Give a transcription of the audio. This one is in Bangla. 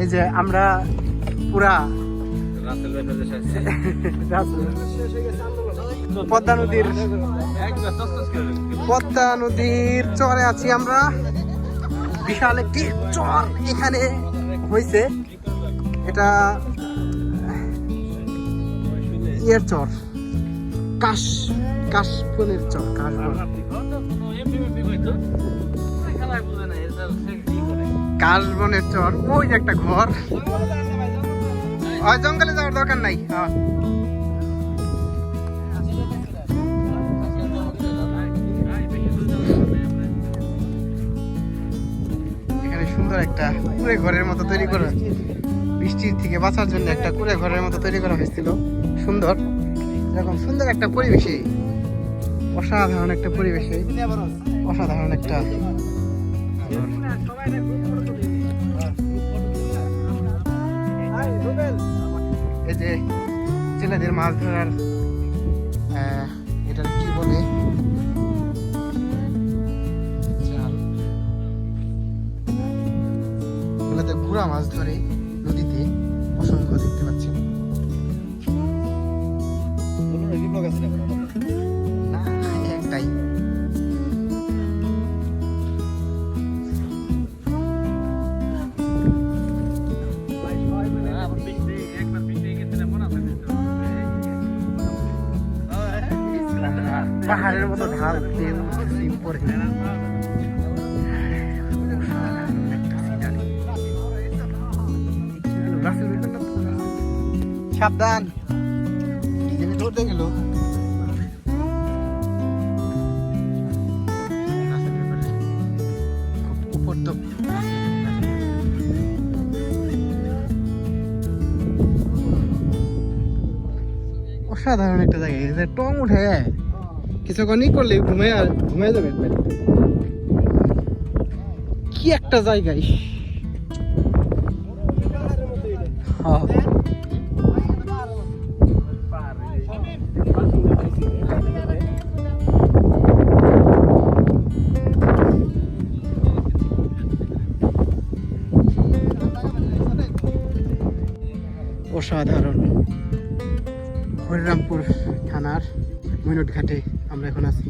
এই যে আমরা পুরা পদ্মা নদীর পদ্মা নদীর চরে আছি আমরা। বিশাল একটি চর এখানে হয়েছে এটা ইয়ের চর। কাশ। কাশবনের চর কাশবন কাশবনের চর ওই যে একটা ঘর। জঙ্গলে যাওয়ার দরকার নাই হ্যাঁ। সুন্দর একটা কুড়ে ঘরের মতো তৈরি করা, বৃষ্টির থেকে বাঁচার জন্য একটা কুড়ে ঘরের মতো তৈরি করা হয়েছিল। সুন্দর, এরকম সুন্দর একটা পরিবেশে অসাধারণ একটা পরিবেশে। অসাধারণ একটা এই যে ছেলেদের মাছ ধরার এটা কি বলে? এগুলোতে মাছ ধরে নদীতে অসংখ্য দেখতে পাহাড়ের মতো ঢাল সিম পরে সাবধান। ধরতে গেল। অসাধারণ একটা জায়গা। টং উঠে। কিছুক্ষণই করলে ঘুমে আর ঘুমে যাবে একবারে। কি একটা জায়গায়। অসাধারণ হরিরামপুর থানার মৈনট ঘাটে আমরা এখন আছি।